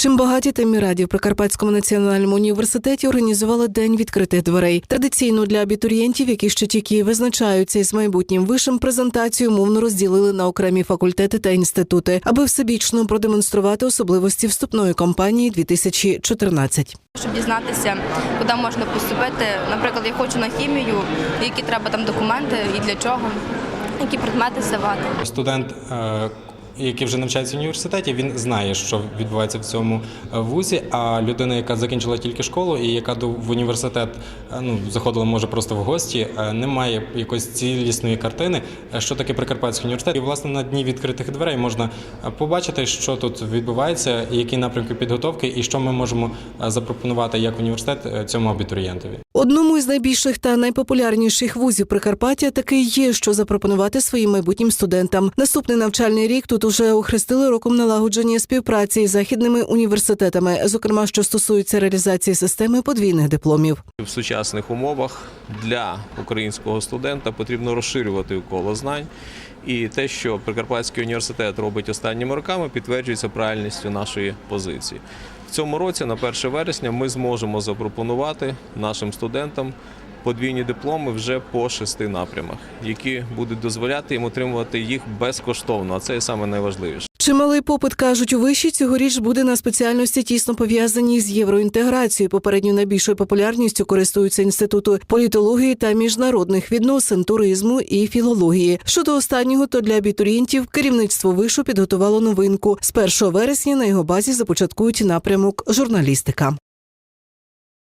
Чим багаті, тим і раді в Прикарпатському національному університеті організували день відкритих дверей. Традиційно для абітурієнтів, які ще тільки визначаються із майбутнім вишем, презентацію мовно розділили на окремі факультети та інститути, аби всебічно продемонструвати особливості вступної кампанії 2014. Щоб дізнатися, куди можна поступити. Наприклад, я хочу на хімію, які треба там документи і для чого, які предмети здавати. Студент, е, який вже навчається в університеті, він знає, що відбувається в цьому е, вузі. А людина, яка закінчила тільки школу і яка в університет е, ну, заходила, може просто в гості, е, не має якоїсь цілісної картини, що таке Прикарпатський університет. І власне на дні відкритих дверей можна побачити, що тут відбувається, які напрямки підготовки, і що ми можемо запропонувати як університет цьому абітурієнтові. Одному із найбільших та найпопулярніших вузів Прикарпаття таки є, що запропонувати своїм майбутнім студентам. Наступний навчальний рік тут уже охрестили роком налагодження співпраці із західними університетами, зокрема, що стосується реалізації системи подвійних дипломів. В сучасних умовах для українського студента потрібно розширювати коло знань. І те, що Прикарпатський університет робить останніми роками, підтверджується правильністю нашої позиції. Цьому році, на 1 вересня, ми зможемо запропонувати нашим студентам подвійні дипломи вже по шести напрямах, які будуть дозволяти їм отримувати їх безкоштовно. А це і саме найважливіше. Чималий попит кажуть у виші цьогоріч буде на спеціальності тісно пов'язані з євроінтеграцією. Попередньо найбільшою популярністю користуються інституту політології та міжнародних відносин, туризму і філології. Щодо останнього, то для абітурієнтів керівництво вишу підготувало новинку. З 1 вересня на його базі започаткують напрямок журналістика.